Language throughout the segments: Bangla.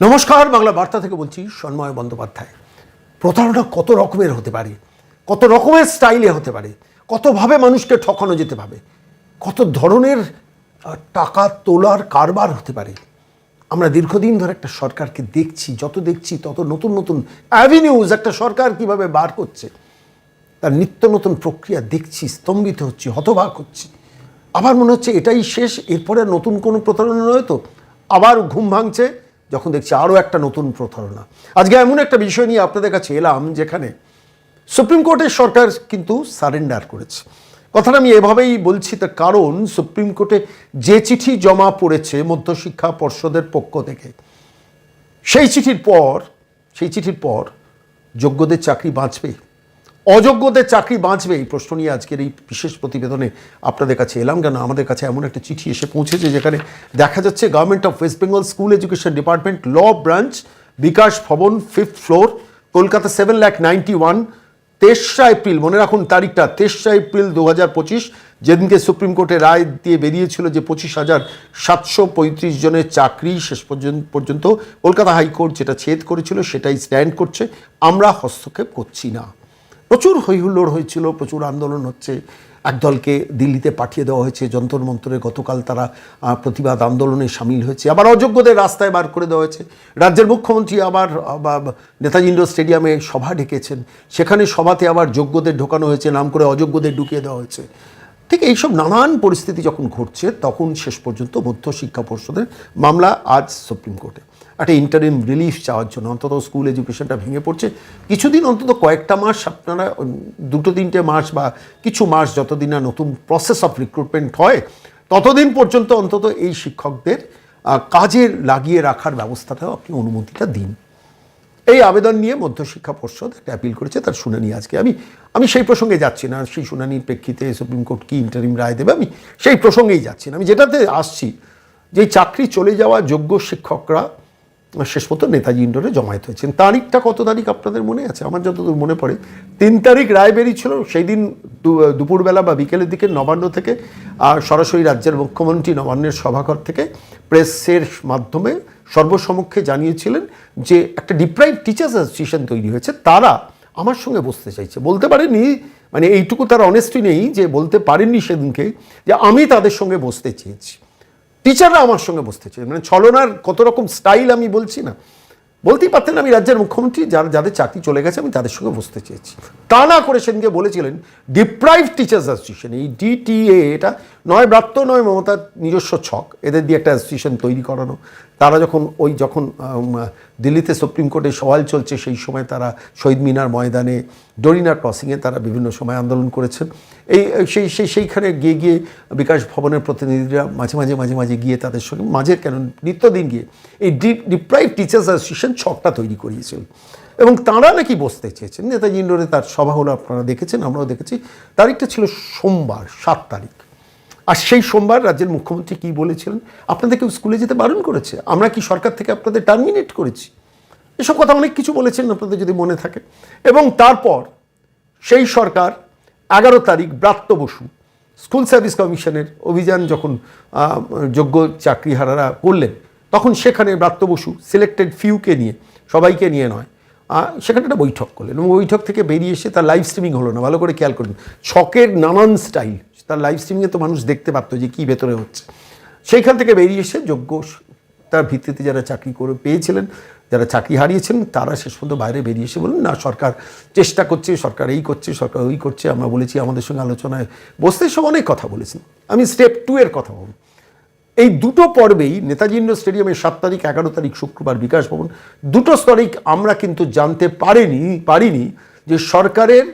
নমস্কার, বাংলা বার্তা থেকে বলছি সন্ময় বন্দ্যোপাধ্যায়। প্রতারণা কত রকমের হতে পারে? কত রকমের স্টাইলে হতে পারে? কতভাবে মানুষকে ঠকানো যেতে পারে? কত ধরনের টাকা তোলার কারবার হতে পারে? আমরা দীর্ঘদিন ধরে একটা সরকারকে দেখছি, যত দেখছি তত নতুন নতুন অ্যাভিনিউজ একটা সরকার কীভাবে বার করছে। তার নিত্য নতুন প্রক্রিয়া দেখছি, স্তম্ভিত হচ্ছি, হতবাক হচ্ছি। আবার মনে হচ্ছে এটাই শেষ, এরপরে নতুন কোনো প্রতারণা নয় তো? আবার ঘুম ভাঙছে যখন দেখছি আরও একটা নতুন প্রতারণা। আজকে এমন একটা বিষয় নিয়ে আপনাদের কাছে এলাম যেখানে সুপ্রিম কোর্টের সরকার কিন্তু সারেন্ডার করেছে। কথাটা আমি এভাবেই বলছি, তার কারণ সুপ্রিম কোর্টে যে চিঠি জমা পড়েছে মধ্যশিক্ষা পর্ষদের পক্ষ থেকে, সেই চিঠির পর, সেই চিঠির পর যোগ্যদের চাকরি বাঁচবে। অযোগ্যদের চাকরি বাঁচবে? এই প্রশ্ন নিয়ে আজকের এই বিশেষ প্রতিবেদনে আপনাদের কাছে এলাম। কেন আমাদের কাছে এমন একটা চিঠি এসে পৌঁছেছে যেখানে দেখা যাচ্ছে government of West Bengal school education department law branch Bikash Bhavan fifth floor Kolkata seven lakh ninety one তেসরা এপ্রিল, মনে রাখুন তারিখটা, তেসরা এপ্রিল দু হাজার পঁচিশ, যেদিনকে সুপ্রিম কোর্টে রায় দিয়ে বেরিয়েছিল যে পঁচিশ হাজার সাতশো পঁয়ত্রিশ জনের চাকরি শেষ পর্যন্ত কলকাতা হাইকোর্ট যেটা ছেদ করেছিল সেটাই স্ট্যান্ড করছে। আমরা হস্তক্ষেপ করছি না। প্রচুর হৈহুল্লোড় হয়েছিল, প্রচুর আন্দোলন হচ্ছে। একদলকে দিল্লিতে পাঠিয়ে দেওয়া হয়েছে, যন্তর মন্তরে গতকাল তারা প্রতিবাদ আন্দোলনে সামিল হয়েছে। আবার অযোগ্যদের রাস্তায় বার করে দেওয়া হয়েছে। রাজ্যের মুখ্যমন্ত্রী আবার নেতাজি ইন্ডোর স্টেডিয়ামে সভা ডেকেছেন। সেখানে সভাতে আবার যোগ্যদের ঢোকানো হয়েছে, নাম করে অযোগ্যদের ঢুকিয়ে দেওয়া হয়েছে। ঠিক এইসব নানান পরিস্থিতি যখন ঘটছে, তখন শেষ পর্যন্ত মধ্য শিক্ষা পর্ষদের মামলা আজ সুপ্রিম কোর্টে। একটা ইন্টারিম রিলিফ চাওয়ার জন্য। অন্তত স্কুল এডুকেশনটা ভেঙে পড়ছে। কিছুদিন অন্তত কয়েকটা মাস আপনারা দুটো তিনটে মাস বা কিছু মাস যতদিন না নতুন প্রসেস অফ রিক্রুটমেন্ট হয়, ততদিন পর্যন্ত অন্তত এই শিক্ষকদের কাজে লাগিয়ে রাখার ব্যবস্থাটাও আপনি অনুমতিটা দিন। এই আবেদন নিয়ে মধ্যশিক্ষা পর্ষদ একটা অ্যাপিল করেছে, তার শুনানি আজকে। আমি আমি সেই প্রসঙ্গে যাচ্ছি না, সেই শুনানির প্রেক্ষিতে সুপ্রিম কোর্ট কি ইন্টারিম রায় দেবে, আমি সেই প্রসঙ্গেই যাচ্ছি না। আমি যেটাতে আসছি, যে চাকরি চলে যাওয়া যোগ্য শিক্ষকরা শেষ মতো নেতাজি ইন্ডোরে জমায়েত হয়েছেন। তারিখটা কত তারিখ আপনাদের মনে আছে? আমার যতদূর মনে পড়ে, তিন তারিখ রায় বেরিয়েছিল সেই দিন দুপুরবেলা বা বিকেলের দিকে নবান্ন থেকে, আর সরাসরি রাজ্যের মুখ্যমন্ত্রী নবান্নের সভাঘর থেকে প্রেসের মাধ্যমে সর্বসমক্ষে জানিয়েছিলেন যে একটা ডিপ্রাইভ টিচার্স অ্যাসোসিয়েশন তৈরি হয়েছে। তারা আমার সঙ্গে বসতে চাইছে। বলতে পারেনি মানে এইটুকু তার অনেস্টি নেই যে বলতে পারেননি সেদিনকে যে আমি তাদের সঙ্গে বসতে চেয়েছি। টিচাররা আমার সঙ্গে বসতে চেয়েছে মানে ছলনার কত রকম স্টাইল আমি বলছি না। বলতেই পারতেন না আমি রাজ্যের মুখ্যমন্ত্রী, যারা যাদের চাকরি চলে গেছে, আমি তাদের সঙ্গে বসতে চেয়েছি। তা না করে সেদিনকে বলেছিলেন ডিপ্রাইভ টিচার্স অ্যাসোসিয়েশন এই ডিটিএ এটা নয় ব্রাত্য, নয় মমতার নিজস্ব ছক। এদের দিয়ে একটা অ্যাসোসিয়েশন তৈরি করানো। তারা যখন ওই যখন দিল্লিতে সুপ্রিম কোর্টে সওয়াল চলছে, সেই সময় তারা শহীদ মিনার ময়দানে, ডরিনা ক্রসিংয়ে তারা বিভিন্ন সময় আন্দোলন করেছেন। এই, সেই সেই, সেইখানে গিয়ে গিয়ে বিকাশ ভবনের প্রতিনিধিরা মাঝে মাঝে মাঝে মাঝে গিয়ে তাদের সঙ্গে মাঝে কেন, নিত্যদিন গিয়ে এই ডিপ্রাইভ টিচার্স অ্যাসোসিয়েশন ছকটা তৈরি করিয়েছিল। এবং তাঁরা নাকি বসতে চেয়েছেন। নেতাজি ইন্ডোরে তার সভা হলো, আপনারা দেখেছেন, আমরাও দেখেছি। তারিখটা ছিল সোমবার, সাত তারিখ। আর সেই সোমবার রাজ্যের মুখ্যমন্ত্রী কি বলেছিলেন? আপনাদের কেউ স্কুলে যেতে বারণ করেছে? আমরা কি সরকার থেকে আপনাদের টার্মিনেট করেছি? এসব কথা অনেক কিছু বলেছেন, আপনাদের যদি মনে থাকে। এবং তারপর সেই সরকার এগারো তারিখ ব্রাত্য বসু। স্কুল সার্ভিস কমিশনের অভিযান যখন যোগ্য চাকরিহারারা করলেন, তখন সেখানে ব্রাত্য বসু সিলেক্টেড ফিউকে নিয়ে, সবাইকে নিয়ে নয় সেখানে একটা বৈঠক করলেন এবং বৈঠক থেকে বেরিয়ে এসে তার লাইভ স্ট্রিমিং হলো না, ভালো করে খেয়াল করুন। ছকের নানান স্টাইল তার লাইভ স্ট্রিমিংয়ে তো মানুষ দেখতে পারতো যে কী ভেতরে হচ্ছে। সেইখান থেকে বেরিয়ে এসে যোগ্য তার ভিত্তিতে যারা চাকরি করে, পেয়েছিলেন যারা চাকরি হারিয়েছেন, তারা শেষ পর্যন্ত বাইরে বেরিয়ে এসে বলুন, না, সরকার চেষ্টা করছে, সরকার এই করছে, সরকার ওই করছে, আমরা বলেছি, আমাদের সঙ্গে আলোচনায় বসতে সব অনেক কথা বলেছেন। আমি স্টেপ টু এর কথা বলব। এই দুটো পর্বেই নেতাজি ইন্ডোর স্টেডিয়ামের সাত তারিখ, এগারো তারিখ শুক্রবার বিকাশ ভবন, দুটো স্তরেই আমরা কিন্তু জানতে পারিনি পারিনি যে সরকারের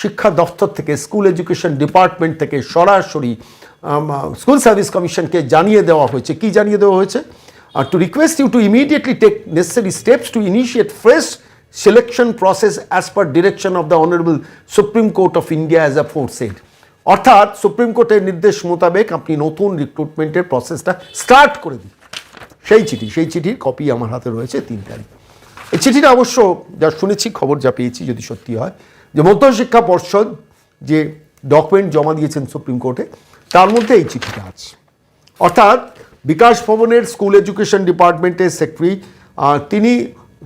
শিক্ষা দফতর থেকে স্কুল এডুকেশন ডিপার্টমেন্ট থেকে সরাসরি স্কুল সার্ভিস কমিশনকে জানিয়ে দেওয়া হয়েছে। কি জানিয়ে দেওয়া হয়েছে? Request you to immediately take necessary steps to initiate fresh selection process as per direction of the honourable Supreme Court of India as aforesaid অর্থাৎ সুপ্রিম কোর্টের নির্দেশ মোতাবেক আপনি নতুন রিক্রুটমেন্টের প্রসেসটা স্টার্ট করে দিন। সেই চিঠি, সেই চিঠির কপি আমার হাতে রয়েছে তিন তারিখ। এই চিঠিটা অবশ্য যা শুনেছি, খবর যা পেয়েছি যদি সত্যি হয়, যে মধ্যশিক্ষা পর্ষদ যে ডকুমেন্ট জমা দিয়েছেন সুপ্রিম কোর্টে তার মধ্যে এই চিঠিটা আছে। অর্থাৎ বিকাশ ভবনের স্কুল এডুকেশন ডিপার্টমেন্টের সেক্রেটারি তিনি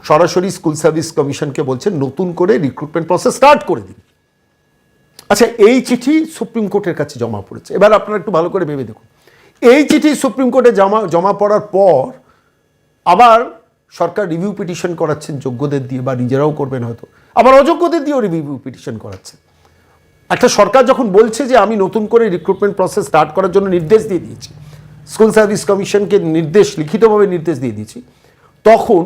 সরাসরি স্কুল সার্ভিস কমিশনকে বলছেন, নতুন করে রিক্রুটমেন্ট প্রসেস স্টার্ট করে দিন। আচ্ছা এই চিঠি সুপ্রিম কোর্টের কাছে জমা পড়েছে। এবার আপনারা একটু ভালো করে ভেবে দেখুন। এই চিঠি সুপ্রিম কোর্টে জমা জমা পড়ার পর আবার সরকার রিভিউ পিটিশন করাচ্ছেন, যোগ্যদের দিয়ে বা নিজেরাও করবেন হয়তো। আবার অযোগ্যদের দিয়েও রিভিউ পিটিশন করাচ্ছেন। একটা সরকার যখন বলছে যে, আমি নতুন করে রিক্রুটমেন্ট প্রসেস স্টার্ট করার জন্য নির্দেশ দিয়ে দিয়েছি। স্কুল সার্ভিস কমিশনকে নির্দেশ, লিখিতভাবে নির্দেশ দিয়ে দিয়েছি। তখন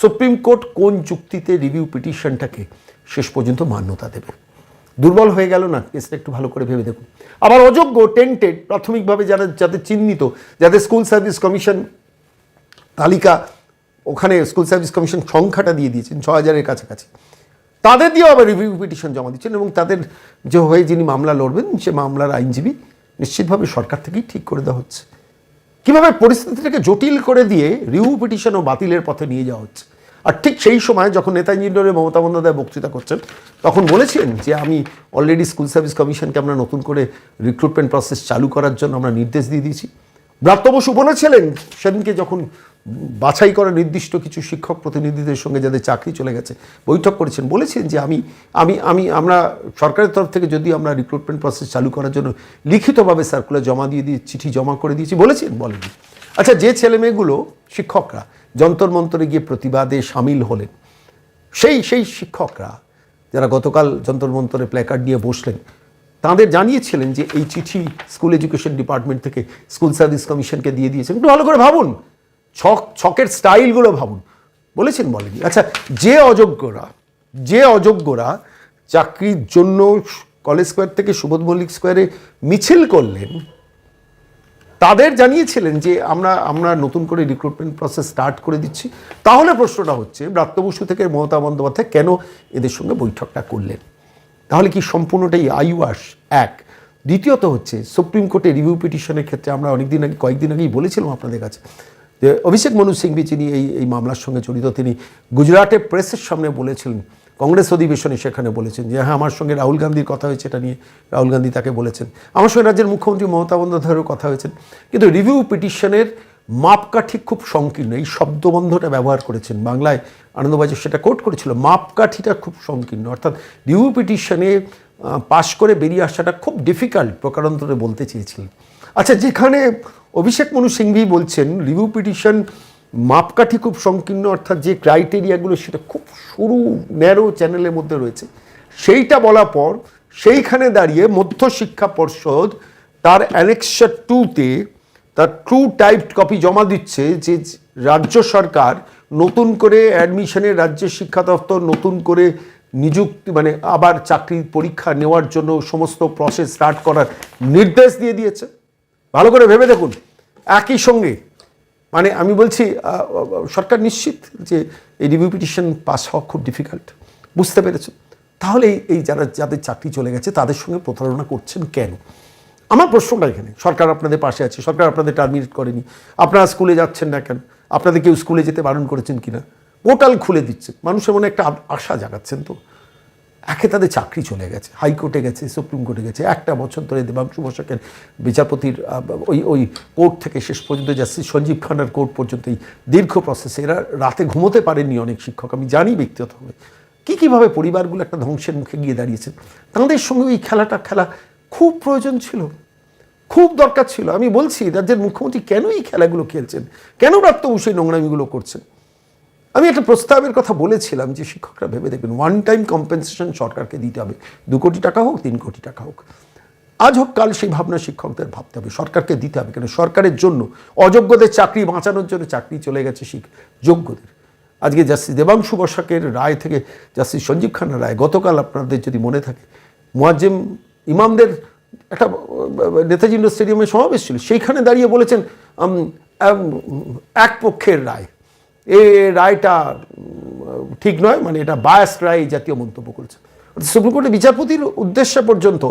সুপ্রিম কোর্ট কোন যুক্তিতে রিভিউ পিটিশনটাকে শেষ পর্যন্ত মান্যতা দেবে? দুর্বল হয়ে গেল না? কেসটা একটু ভালো করে ভেবে দেখুন। আবার অযোগ্য টেন্টেড প্রাথমিকভাবে যারা, যাদের চিহ্নিত, যাদের স্কুল সার্ভিস কমিশন তালিকা ওখানে স্কুল সার্ভিস কমিশন সংখ্যাটা দিয়ে দিয়েছেন ছ হাজারের কাছাকাছি। তাদের দিয়েও আবার রিভিউ পিটিশন জমা দিচ্ছেন এবং তাদের যে হয়ে যিনি মামলা লড়বেন, সে মামলার আইনজীবী নিশ্চিতভাবে সরকার থেকেই ঠিক করে দেওয়া হচ্ছে। কীভাবে পরিস্থিতিটাকে জটিল করে দিয়ে রিউ পিটিশন ও বাতিলের পথে নিয়ে যাওয়া হচ্ছে। আর ঠিক সেই সময় যখন নেতাজি ইন্ডোরে মমতা বন্দ্যোপাধ্যায় বক্তৃতা করছেন, তখন বলেছেন যে আমি অলরেডি স্কুল সার্ভিস কমিশনকে আমরা নতুন করে রিক্রুটমেন্ট প্রসেস চালু করার জন্য আমরা নির্দেশ দিয়ে দিয়েছি। ব্রাত্য বসু বলেছিলেন, সেদিনকে যখন বাছাই করা নির্দিষ্ট কিছু শিক্ষক প্রতিনিধিদের সঙ্গে যাদের চাকরি চলে গেছে, বৈঠক করেছেন, বলেছেন যে আমি আমি আমি, আমরা সরকারের তরফ থেকে যদি আমরা রিক্রুটমেন্ট প্রসেস চালু করার জন্য লিখিতভাবে সার্কুলার জমা দিয়ে দিয়ে চিঠি জমা করে দিয়েছি, বলেছেন বলেনি আচ্ছা যে ছেলে মেয়েগুলো শিক্ষকরা যন্তর মন্তরে গিয়ে প্রতিবাদে সামিল হলেন, সেই সেই শিক্ষকরা যারা গতকাল যন্তর মন্তরে প্ল্যাকার্ড নিয়ে বসলেন, তাদের জানিয়েছিলেন যে এই চিঠি স্কুল এডুকেশন ডিপার্টমেন্ট থেকে স্কুল সার্ভিস কমিশনকে দিয়ে দিয়েছেন একটু ভালো করে ভাবুন ছক, ছকের স্টাইলগুলো ভাবুন। বলেছেন বলেনি আচ্ছা যে অযোগ্যরা যে অযোগ্যরা চাকরির জন্য কলেজ স্কোয়ার থেকে সুবোধ মল্লিক স্কোয়ারে মিছিল করলেন, তাদের জানিয়েছিলেন যে আমরা আমরা নতুন করে রিক্রুটমেন্ট প্রসেস স্টার্ট করে দিচ্ছি। তাহলে প্রশ্নটা হচ্ছে, ব্রাত্য বসু থেকে মমতা বন্দ্যোপাধ্যায় কেন এদের সঙ্গে বৈঠকটা করলেন? তাহলে কি সম্পূর্ণটাই আইওয়াস এক? দ্বিতীয়ত হচ্ছে সুপ্রিম কোর্টে রিভিউ পিটিশনের ক্ষেত্রে আমরা অনেকদিন আগে, কয়েকদিন আগেই বলেছিলাম আপনাদের কাছে যে অভিষেক মনু সিংভি যিনি এই এই মামলার সঙ্গে জড়িত, তিনি গুজরাটে প্রেসের সামনে বলেছিলেন, কংগ্রেস অধিবেশনে সেখানে বলেছেন যে হ্যাঁ আমার সঙ্গে রাহুল গান্ধীর কথা হয়েছে, এটা নিয়ে রাহুল গান্ধী তাকে বলেছেন। আমার সঙ্গে রাজ্যের মুখ্যমন্ত্রী মমতা বন্দ্যোপাধ্যায়েরও কথা হয়েছেন কিন্তু রিভিউ পিটিশনের মাপকাঠি খুব সংকীর্ণ, এই শব্দবন্ধটা ব্যবহার করেছেন। বাংলায় আনন্দবাজার সেটা কোট করেছিল, মাপকাঠিটা খুব সংকীর্ণ। অর্থাৎ রিভিউ পিটিশনে পাশ করে বেরিয়ে আসাটা খুব ডিফিকাল্ট প্রকারান্তরে বলতে চেয়েছিলেন। আচ্ছা যেখানে অভিষেক মনু সিংভি বলছেন রিভিউ পিটিশন মাপকাঠি খুব সংকীর্ণ, অর্থাৎ যে ক্রাইটেরিয়াগুলো সেটা খুব সরু, ন্যারো চ্যানেলের মধ্যে রয়েছে, সেইটা বলার পর সেইখানে দাঁড়িয়ে মধ্য শিক্ষা পর্ষদ তার অ্যানেক্সার টুতে তার ট্রু টাইপড কপি জমা দিচ্ছে যে রাজ্য সরকার নতুন করে অ্যাডমিশনের রাজ্য শিক্ষা দপ্তর, নতুন করে নিযুক্তি মানে আবার চাকরির পরীক্ষা নেওয়ার জন্য সমস্ত প্রসেস স্টার্ট করার নির্দেশ দিয়ে দিয়েছে। ভালো করে ভেবে দেখুন। একই সঙ্গে মানে আমি বলছি সরকার নিশ্চিত যে এই রিভিউ পিটিশন পাস হওয়া খুব ডিফিকাল্ট বুঝতে পেরেছেন? তাহলে এই- যারা, যাদের চাকরি চলে গেছে, তাদের সঙ্গে প্রতারণা করছেন কেন? আমার প্রশ্নটা এখানে, সরকার আপনাদের পাশে আছে, সরকার আপনাদের টার্মিনেট করেনি। আপনারা স্কুলে যাচ্ছেন না কেন? আপনাদের কেউ স্কুলে যেতে বারণ করেছেন কিনা? পোর্টাল খুলে দিচ্ছে। মানুষের মনে একটা আশা জাগাচ্ছেন তো। একে তাদের চাকরি চলে গেছে, হাইকোর্টে গেছে, সুপ্রিম কোর্টে গেছে। একটা বছর ধরে দেবাংশু বসাকের বিচারপতির ওই ওই কোর্ট থেকে শেষ পর্যন্ত জাস্টিস সঞ্জীব খান্নার কোর্ট পর্যন্ত এই দীর্ঘ প্রসেসে এরা রাতে ঘুমোতে পারেননি অনেক শিক্ষক। আমি জানি ব্যক্তিগতভাবে। কী, কীভাবে পরিবারগুলো একটা ধ্বংসের মুখে গিয়ে দাঁড়িয়েছেন? তাদের সঙ্গে এই খেলাটা খেলা খুব প্রয়োজন ছিল, খুব দরকার ছিল। আমি বলছি রাজ্যের মুখ্যমন্ত্রী কেন এই খেলাগুলো খেলছেন? কেন প্রাপ্ত সেই নোংরামিগুলো করছেন? আমি একটা প্রস্তাবের কথা বলেছিলাম যে শিক্ষকরা ভেবে দেখবেন ওয়ান টাইম কম্পেনসেশন সরকারকে দিতে হবে। দু কোটি টাকা হোক, তিন কোটি টাকা হোক। আজ হোক, কাল সেই ভাবনা শিক্ষকদের ভাবতে হবে। সরকারকে দিতে হবে কেন? সরকারের জন্য অযোগ্যদের চাকরি বাঁচানোর জন্য চাকরি চলে গেছে শিখ, যোগ্যদের। আজকে জাস্টিস দেবাংশু বসাকের রায় থেকে জাস্টিস সঞ্জীব খান্নার রায়, গতকাল আপনাদের যদি মনে থাকে, মোয়াজ্জেম ইমামদের একটা নেতাজি স্টেডিয়ামে সমাবেশ ছিল। সেইখানে দাঁড়িয়ে বলেছেন এক পক্ষের রায়। এ রায়টা ঠিক নয় মানে এটা বায়াস রায় জাতীয় মন্তব্য করেছেন সুপ্রিম কোর্টের বিচারপতির উদ্দেশ্যে পর্যন্ত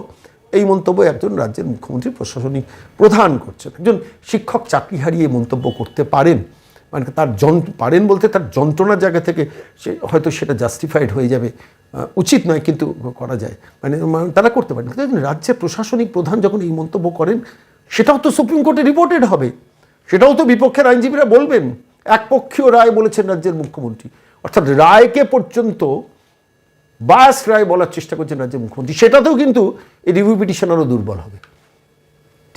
এই মন্তব্য একজন রাজ্যের মুখ্যমন্ত্রী, প্রশাসনিক প্রধান করছেন। একজন শিক্ষক চাকরি হারিয়ে মন্তব্য করতে পারেন মানে তার যন্ত্র, পারেন বলতে তার যন্ত্রণার জায়গা থেকে সে হয়তো সেটা জাস্টিফাইড হয়ে যাবে উচিত নয় কিন্তু করা যায়। মানে তারা করতে পারেন। কিন্তু রাজ্যের প্রশাসনিক প্রধান যখন এই মন্তব্য করেন, সেটাও তো সুপ্রিম কোর্টে রিপোর্টেড হবে। সেটাও তো বিপক্ষের আইনজীবীরা বলবেন। একপক্ষীয় রায় বলেছেন রাজ্যের মুখ্যমন্ত্রী। অর্থাৎ রায়কে পর্যন্ত বাস রায় বলার চেষ্টা করছেন রাজ্যের মুখ্যমন্ত্রী। সেটাতেও কিন্তু এই রিভিউ পিটিশন আরও দুর্বল হবে।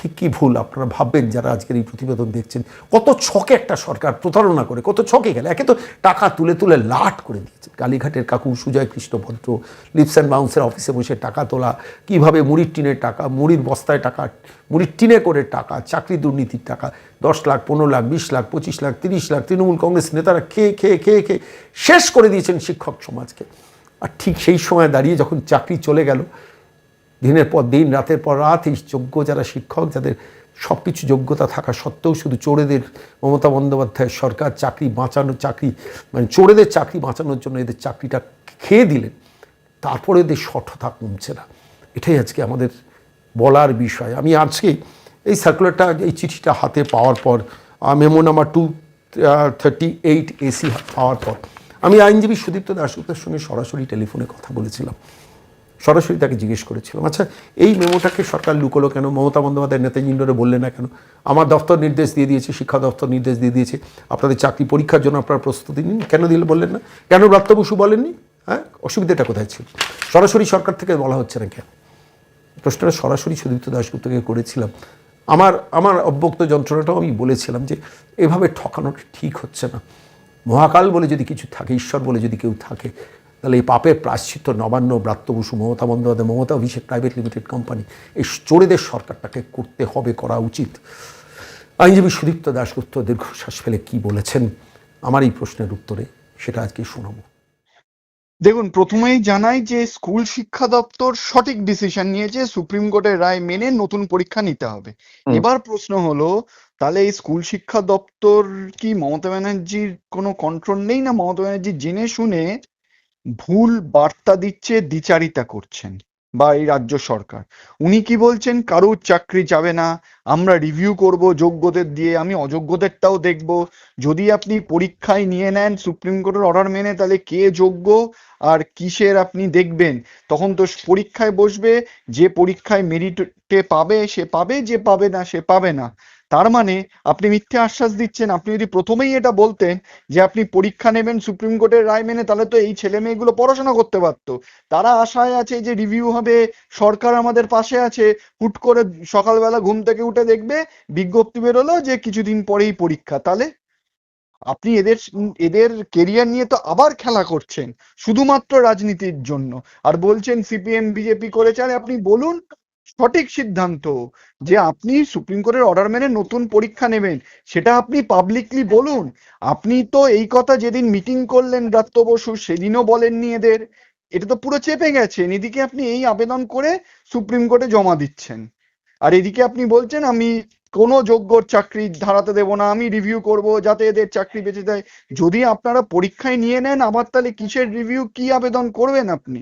ঠিক কি ভুল আপনারা ভাববেন যারা আজকের এই প্রতিবেদন দেখছেন? কত ছকে একটা সরকার প্রতারণা করে, কত ছকে গেলে। একে তো টাকা তুলে তুলে লাট করে দিয়েছে কালীঘাটের কাকু সুজয় কৃষ্ণ ভদ্র লিপস অ্যান্ড বাউন্সের অফিসে বসে টাকা তোলা, কীভাবে মুড়ির টিনের টাকা, মুড়ির বস্তায় টাকা, মুড়ির টিনে করে টাকা, চাকরি দুর্নীতির টাকা, দশ লাখ, পনেরো লাখ, বিশ লাখ, পঁচিশ লাখ, তিরিশ লাখ, তৃণমূল কংগ্রেস নেতারা খেয়ে খেয়ে খেয়ে খেয়ে শেষ করে দিয়েছেন শিক্ষক সমাজকে। আর ঠিক সেই সময় দাঁড়িয়ে যখন চাকরি চলে গেল দিনের পর দিন, রাতের পর রাত, এই যোগ্য যারা শিক্ষক, যাদের সব কিছু যোগ্যতা থাকা সত্ত্বেও শুধু চোরেদের, মমতা বন্দ্যোপাধ্যায়ের সরকার চাকরি বাঁচানোর চাকরি মানে চোরেদের চাকরি বাঁচানোর জন্য এদের চাকরিটা খেয়ে দিলেন, তারপরে এদের সঠতা কমছে না। এটাই আজকে আমাদের বলার বিষয়। আমি আজকে এই সার্কুলারটা এই চিঠিটা হাতে পাওয়ার পর memo number two thirty eight AC পাওয়ার পর, আমি আইনজীবী সুদীপ্ত দাসগুপ্তের সঙ্গে সরাসরি টেলিফোনে কথা বলেছিলাম। সরাসরি তাকে জিজ্ঞেস করেছিলাম আচ্ছা এই মেমোটাকে সরকার লুকোলো কেন? মমতা বন্দ্যোপাধ্যায় নেতাজিন্ডরে বললেন না কেন? আমার দফতর নির্দেশ দিয়ে দিয়েছে, শিক্ষা দফতর নির্দেশ দিয়ে দিয়েছে, আপনাদের চাকরি পরীক্ষার জন্য আপনারা প্রস্তুতি নিন। কেন দিলে বললেন না? কেন ব্রাত্য বসু বলেননি? হ্যাঁ অসুবিধাটা কোথায় ছিল? সরাসরি সরকার থেকে বলা হচ্ছে না কেন? প্রশ্নটা সরাসরি সুদীপ্ত দাশগুপ্তকে করেছিলাম। আমার আমার অব্যক্ত যন্ত্রণাটাও আমি বলেছিলাম যে, এভাবে ঠকানোটা ঠিক হচ্ছে না। মহাকাল বলে যদি কিছু থাকে, ঈশ্বর বলে যদি কেউ থাকে তাহলে এই পাপের প্রাশ্চিত্য Nabanna Bratya Basu Mamata Bandyopadhyay Mamata Abhishek private limited company এই চোরেদের সরকারটাকে করতে হবে করা উচিত। আইনজীবী সুদীপ্ত দাশগুপ্ত দীর্ঘশ্বাস ফেলে কি বলেছেন? আমার এই প্রশ্নের উত্তরে সেটা আজকে শোনাবো। দেখুন প্রথমেই জানাই যে স্কুল শিক্ষা দপ্তর সঠিক ডিসিশন নিয়েছে সুপ্রিম কোর্টের রায় মেনে নতুন পরীক্ষা নিতে হবে। এবার প্রশ্ন হলো তাহলে এই স্কুল শিক্ষা দপ্তর কি মমতা ব্যানার্জির কোনো কন্ট্রোল নেই না মমতা ব্যানার্জি জেনে শুনে ভুল বার্তা দিচ্ছে, দ্বিচারিতা করছেন বা এই রাজ্য সরকার। উনি কি বলছেন? কারুর চাকরি যাবে না, আমরা রিভিউ করব যোগ্যদের দিয়ে, আমি অযোগ্যদেরটাও দেখব। যদি আপনি পরীক্ষায় নিয়ে নেন, সুপ্রিম কোর্টের অর্ডার মেনে, তাহলে কে যোগ্য আর কিসের আপনি দেখবেন? তখন তো পরীক্ষায় বসবে, যে পরীক্ষায় মেরিটে পাবে, সে পাবে, যে পাবে না, সে পাবে না। তার মানে আপনি মিথ্যে আশ্বাস দিচ্ছেন, আপনি যদি প্রথমেই এটা বলতেন যে আপনি পরীক্ষা নেবেন, সুপ্রিম কোর্টের রায় মেনে, তাহলে তো এই ছেলে মেয়েগুলো পড়াশোনা করতে পারতো। তারা আশায় আছে যে রিভিউ হবে, সরকার আমাদের পাশে আছে, হুট করে সকালবেলা ঘুম থেকে উঠে দেখবে, বিজ্ঞপ্তি বেরোলো যে কিছুদিন পরেই পরীক্ষা। তাহলে আপনি এদের এদের কেরিয়ার নিয়ে তো আবার খেলা করছেন, শুধুমাত্র রাজনীতির জন্য। আর বলছেন সিপিএম বিজেপি করেছে আপনি বলুন সঠিক সিদ্ধান্ত যে আপনি সুপ্রিম কোর্টের অর্ডার মেনে নতুন পরীক্ষা নেবেন, সেটা আপনি পাবলিকলি বলুন। আপনি তো এই কথা যেদিন মিটিং করলেন ব্রাত্য বসু, সেদিনও বলেননি এদের। এটা তো পুরো চেপে গেছেন। এদিকে আপনি এই আবেদন করে সুপ্রিম কোর্টে জমা দিচ্ছেন। আর এদিকে আপনি বলছেন, আমি কোনো যোগ্যর চাকরি ধারাতে দেবো না, আমি রিভিউ করব যাতে এদের চাকরি বেঁচে যায়। যদি আপনারা পরীক্ষায় নিয়ে নেন, আবার তাহলে কিসের রিভিউ কি আবেদন করবেন আপনি?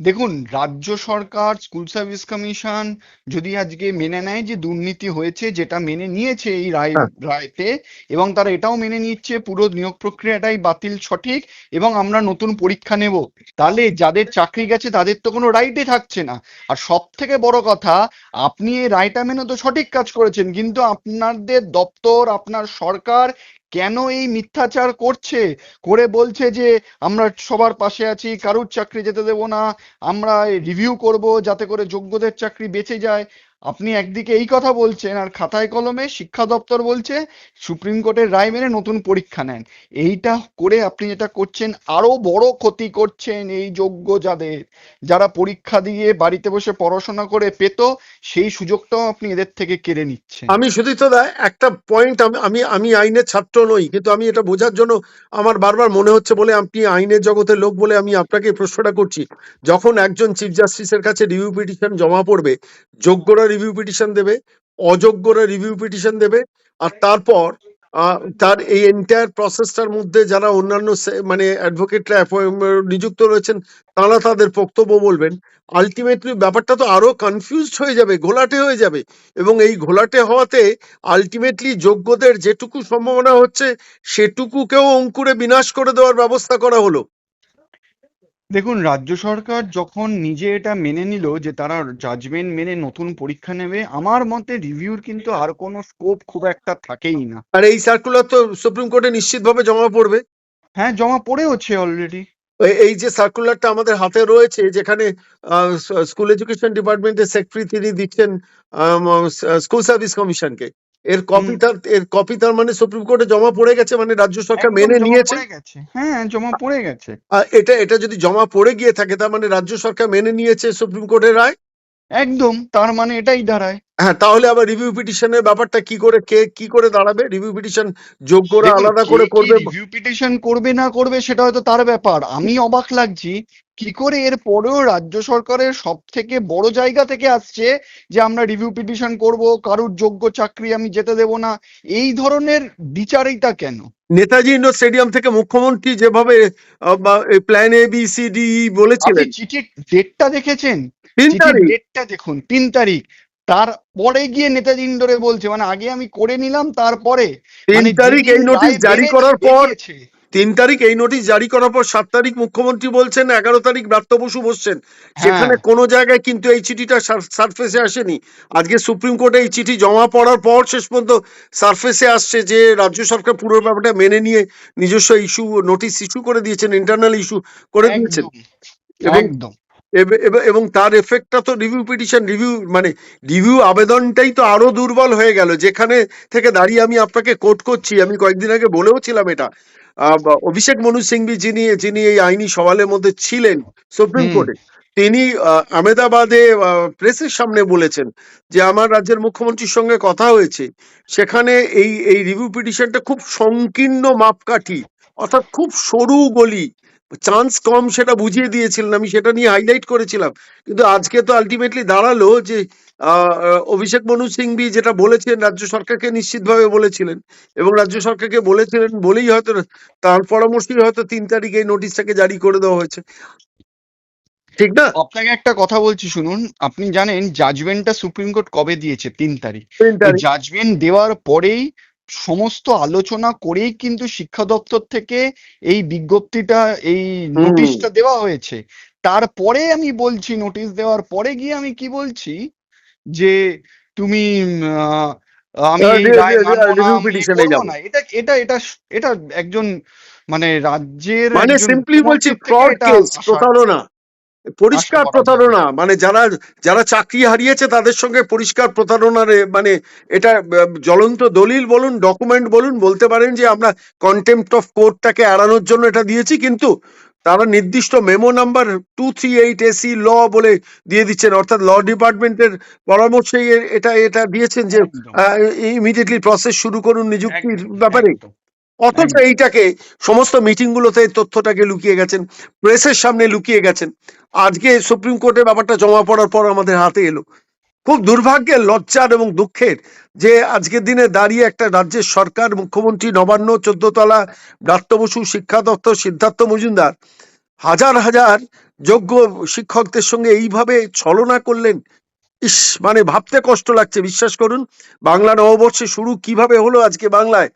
দেখুন রাজ্য সরকার স্কুল সার্ভিস কমিশন যদি আজকে মেনে নেয় যে দুর্নীতি হয়েছে যেটা মেনে নিয়েছে এই রায় হ্যাঁ। রায়তে এবং তারা এটাও মেনে নিচ্ছে পুরো নিয়োগ প্রক্রিয়াটাই বাতিল সঠিক এবং আমরা নতুন পরীক্ষা নেব তাহলে যাদের চাকরি গেছে তাদের তো কোনো রাইটই থাকছে না আর সব থেকে বড় কথা আপনি এই রায়টা মেনে তো সঠিক কাজ করেছেন কিন্তু আপনাদের দপ্তর আপনার সরকার কেন এই মিথ্যাচার করছে? করে বলছে যে, আমরা সবার পাশে আছি, কারুর চাকরি যেতে দেব না, আমরা রিভিউ করব যাতে করে যোগ্যদের চাকরি বেঁচে যায়। আপনি একদিকে এই কথা বলছেন আর খাতায় কলমে শিক্ষা দপ্তর বলছে, সুপ্রিম কোর্টের রায় মেনে নতুন পরীক্ষা নেন। এইটা করে আপনি যেটা করছেন, আরও বড় ক্ষতি করছেন এই যোগ্য যাদের। যারা পরীক্ষা দিয়ে বাড়িতে বসে পড়াশোনা করে পেত, সেই সুযোগটাও আপনি এদের থেকে কেড়ে নিচ্ছেন। আমি সুদীপ্ত দা একটা পয়েন্ট আমি আমি আইনের ছাত্র নই, কিন্তু আমি এটা বোঝার জন্য আমার বারবার মনে হচ্ছে বলে আপনি আইনের জগতের লোক বলে আমি আপনাকে প্রশ্নটা করছি। যখন একজন চিফ জাস্টিসের কাছে রিভিউ পিটিশন জমা পড়বে, যোগ্যরা রিভিউ পিটিশন দেবে, অযোগ্যরা রিভিউ পিটিশন দেবে, আর তারপর তার এই এন্টায়ার প্রসেসটার মধ্যে যারা অন্যান্য মানে অ্যাডভোকেটরা নিযুক্ত রয়েছেন, তারা তাদের বক্তব্য বলবেন। আলটিমেটলি ব্যাপারটা তো আরও কনফিউজড হয়ে যাবে, ঘোলাটে হয়ে যাবে। এবং এই ঘোলাটে হওয়াতে আলটিমেটলি যোগ্যদের যেটুকু সম্ভাবনা হচ্ছে, সেটুকুকেও অঙ্কুরে বিনাশ করে দেওয়ার ব্যবস্থা করা হলো। দেখুন রাজ্য সরকার যখন নিজে এটা মেনে নিল যে তারা জাজমেন্ট মেনে নতুন পরীক্ষা নেবে আমার মতে রিভিউর কিন্তু আর কোনো স্কোপ খুব একটা থাকেই না। আর এই সার্কুলার তো সুপ্রিম কোর্টে নিশ্চিতভাবে জমা পড়বে। হ্যাঁ জমা পড়েওছে অলরেডি এই- যে সার্কুলারটা আমাদের হাতে রয়েছে যেখানে স্কুল এডুকেশন ডিপার্টমেন্টের সেক্রেটারি দিচ্ছেন স্কুল সার্ভিস কমিশনকে এর কপিটা এর কপি তার মানে সুপ্রিম কোর্টে জমা পড়ে গেছে মানে রাজ্য সরকার মেনে নিয়েছে। হ্যাঁ জমা পড়ে গেছে। এটা এটা যদি জমা পড়ে গিয়ে থাকে তার মানে রাজ্য সরকার মেনে নিয়েছে সুপ্রিম কোর্টের রায়? একদম তার মানে এটাই দাঁড়ায়। হ্যাঁ তাহলে আবার রিভিউ পিটিশনের ব্যাপারটা কি করে কে কি করে দাঁড়াবে? রিভিউ পিটিশন যোগ করে আলাদা করে করবে? রিভিউ পিটিশন করবে না করবে সেটা হয়তো তার ব্যাপার। আমি অবাক লাগছি কি করে এর পরেও রাজ্য সরকারের সব থেকে বড় জায়গা থেকে আসছে যে আমরা রিভিউ পিটিশন করব কারুর যোগ্য চাকরি আমি যেতে দেব না এই ধরনের বিচারিতা কেন? নেতাজি ইন্ডোর স্টেডিয়াম থেকে মুখ্যমন্ত্রী যেভাবে plan A B C D বলেছিলেন। চিঠির ডেটটা দেখেছেন? তিন তারিখ। ডেটটা দেখুন তিন তারিখ। তারপরে গিয়ে নেতাজি ইন্ডোরে বলছে মানে আগে আমি করে নিলাম তারপরে। তিন মানে তারিখ এই নোটিশ জারি করার পর তিন তারিখ এই নোটিশ জারি করার পর সাত তারিখ মুখ্যমন্ত্রী বলছেন এগারো তারিখ ব্রাত্য বসু বসছেন। সেখানে কোনো জায়গায় কিন্তু এই চিঠিটা সারফেসে আসেনি। আজকে সুপ্রিম কোর্টে এই চিঠি জমা পড়ার পর শেষ পর্যন্ত সারফেসে আসছে যে রাজ্য সরকার পুরো ব্যাপারটা মেনে নিয়ে নিজস্ব ইস্যু নোটিশ ইস্যু করে দিয়েছেন ইন্টারনাল ইস্যু করে দিয়েছেন। একদম। এবং তার এফেক্টটা তো রিভিউ পিটিশন রিভিউ মানে রিভিউ আবেদনটাই তো আরও দুর্বল হয়ে গেল। যেখানে থেকে দাঁড়িয়ে আমি আপনাকে কোট করছি আমি কয়েকদিন আগে বলেও ছিলাম এটা। অভিষেক মনু সিংভি যিনি যিনি এই আইনি সওয়ালের মধ্যে ছিলেন সুপ্রিম কোর্টে তিনি আহ, আহমেদাবাদে প্রেসের সামনে বলেছেন যে আমার রাজ্যের মুখ্যমন্ত্রীর সঙ্গে কথা হয়েছে। সেখানে এই এই রিভিউ পিটিশনটা খুব সংকীর্ণ মাপকাঠি অর্থাৎ খুব সরু গলি চান্স কম সেটা বুঝিয়ে দিয়েছিলেন আমি সেটা নিয়ে হাইলাইট করেছিলাম। কিন্তু আজকে তো আলটিমেটলি দাঁড়াল যে অভিষেক মনু সিংভি যেটা বলেছেন রাজ্য সরকারকে নিশ্চিতভাবে বলেছিলেন। এবং রাজ্য সরকারকে বলেছিলেন বলেই হয়তো তার পরামর্শই হয়তো তিন তারিখে এই নোটিশটাকে জারি করে দেওয়া হয়েছে। ঠিক না? আপনাকে একটা কথা বলছি শুনুন। আপনি জানেন জাজমেন্টটা সুপ্রিম কোর্ট কবে দিয়েছে তিন তারিখ? জাজমেন্ট দেওয়ার পরেই সমস্ত আলোচনা করেই কিন্তু শিক্ষা দপ্তর থেকে এই বিজ্ঞপ্তিটা এই নোটিশটা দেওয়া হয়েছে। তারপরে আমি বলছি নোটিশ দেওয়ার পরে গিয়ে আমি কি বলছি? যে তুমি আমি এটা এটা এটা এটা একজন মানে রাজ্যের মানে সিম্পলি বলছি প্রতারণা। পরিষ্কার প্রতারণা মানে যারা যারা চাকরি হারিয়েছে তাদের সঙ্গে পরিষ্কার প্রতারণার মানে এটা জ্বলন্ত দলিল বলুন ডকুমেন্ট বলুন বলতে পারেন যে আমরা কন্টেম্পট অফ কোর্টটাকে এড়ানোর জন্য এটা দিয়েছি কিন্তু তারা নির্দিষ্ট memo number two three eight AC law বলে দিয়ে দিচ্ছেন অর্থাৎ ল ডিপার্টমেন্টের পরামর্শেই এ- এটা এটা দিয়েছেন যে। ইমিডিয়েটলি প্রসেস শুরু করুন নিযুক্তির ব্যাপারে। অথচ এইটাকে সমস্ত মিটিংগুলোতে তথ্যটাকে লুকিয়ে গেছেন প্রেসের সামনে লুকিয়ে গেছেন। আজকে সুপ্রিম কোর্টে ব্যাপারটা জমা পড়ার পর আমাদের হাতে এলো। খুব দুর্ভাগ্যের, লজ্জার এবং দুঃখের যে আজকের দিনে দাঁড়িয়ে একটা রাজ্যের সরকার, মুখ্যমন্ত্রী নবান্ন, চোদ্দতলা, ব্রাত্য বসু, শিক্ষা দপ্তর সিদ্ধার্থ মজুমদার হাজার হাজার যোগ্য শিক্ষকদের সঙ্গে এইভাবে ছলনা করলেন, ইস মানে ভাবতে কষ্ট লাগছে। বিশ্বাস করুন, বাংলা নববর্ষে শুরু কীভাবে হলো আজকে বাংলায়?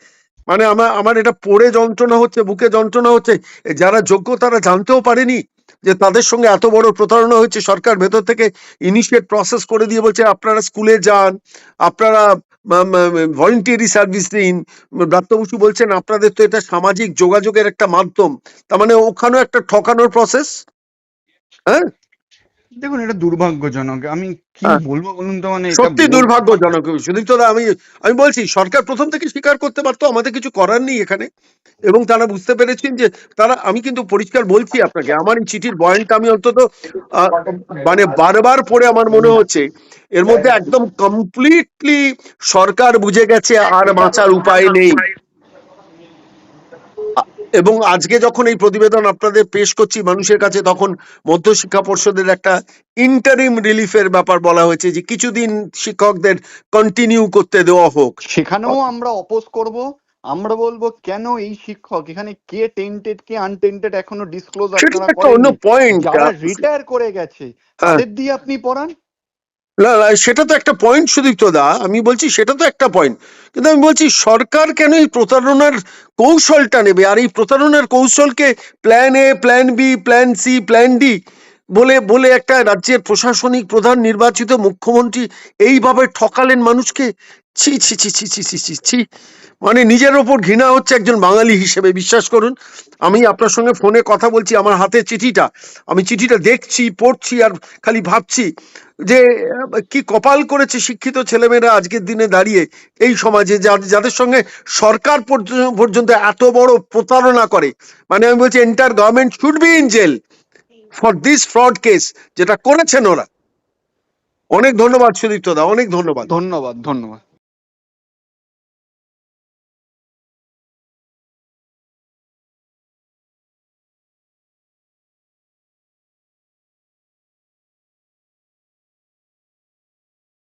মানে আমার আমার এটা পড়ে যন্ত্রণা হচ্ছে, বুকে যন্ত্রণা হচ্ছে। যারা যোগ্য তারা জানতেও পারেনি। যে তাদের সঙ্গে এত বড় প্রতারণা হয়েছে সরকার ভেতর থেকে ইনিশিয়েট প্রসেস করে দিয়ে বলছে আপনারা স্কুলে যান, আপনারা ভলেন্টিয়ারি সার্ভিস দিন ব্রাত্য বসু বলছেন, আপনাদের তো এটা সামাজিক যোগাযোগের একটা মাধ্যম। তার মানে ওখানেও একটা ঠকানোর প্রসেস হ্যাঁ? দেখুন এটা দুর্ভাগ্যজনক। আমি কি হ্যাঁ। বলব বলুন তো? মানে সত্যি দুর্ভাগ্যজনক। সুদীপ্ত দা আমি আমি বলছি সরকার প্রথম থেকে স্বীকার করতে পারতো আমাদের কিছু করার নেই এখানে। এবং তারা বুঝতে পেরেছেন যে তারা আমি কিন্তু পরিষ্কার বলছি আপনাকে আমার এই চিঠির বয়ানটা আমি অন্তত আহ, মানে বারবার পড়ে আমার মনে হচ্ছে এর মধ্যে একদম কমপ্লিটলি সরকার বুঝে গেছে আর বাঁচার উপায় নেই। এবং আজকে যখন এই প্রতিবেদন আপনাদের পেশ করছি মানুষের কাছে তখন মধ্যশিক্ষা পর্ষদের একটা ইন্টারিম রিলিফের ব্যাপার বলা হয়েছে যে কিছুদিন শিক্ষকদের কন্টিনিউ করতে দেওয়া হোক। সেখানেও আমরা অপোজ করব। আমরা বলব কেন এই শিক্ষক? এখানে কে টেন্টেড কে আনটেন্টেড এখনও ডিসক্লোজ আপনারা পয়েন্ট যারা রিটায়ার করে গেছে হ্যাঁ। তাদের দিয়ে আপনি পড়ান। না সেটা তো একটা পয়েন্ট সুদীপ্ত দা। আমি বলছি সেটা তো একটা পয়েন্ট কিন্তু আমি বলছি, সরকার কেন এই প্রতারণার কৌশলটা নেবে? আর এই প্রতারণার কৌশলকে plan A plan B plan C plan D বলে বলে একটা রাজ্যের প্রশাসনিক প্রধান নির্বাচিত মুখ্যমন্ত্রী এইভাবে ঠকালেন মানুষকে? ছি ছি ছি ছি ছি ছি ছি ছি। মানে নিজের ওপর ঘৃণা হচ্ছে একজন বাঙালি হিসেবে, বিশ্বাস করুন। আমি আপনার সঙ্গে ফোনে কথা বলছি, আমার হাতে চিঠিটা। আমি চিঠিটা দেখছি, পড়ছি আর খালি ভাবছি। যে, কি কপাল করেছে শিক্ষিত ছেলেমেয়েরা আজকের দিনে দাঁড়িয়ে এই সমাজে যাদের সঙ্গে সরকার পর্য- পর্যন্ত এত বড় প্রতারণা করে। মানে আমি বলছি entire government should be in jail for this fraud case যেটা করেছেন ওরা। অনেক ধন্যবাদ সুদীপ্ত দা অনেক ধন্যবাদ। ধন্যবাদ ধন্যবাদ।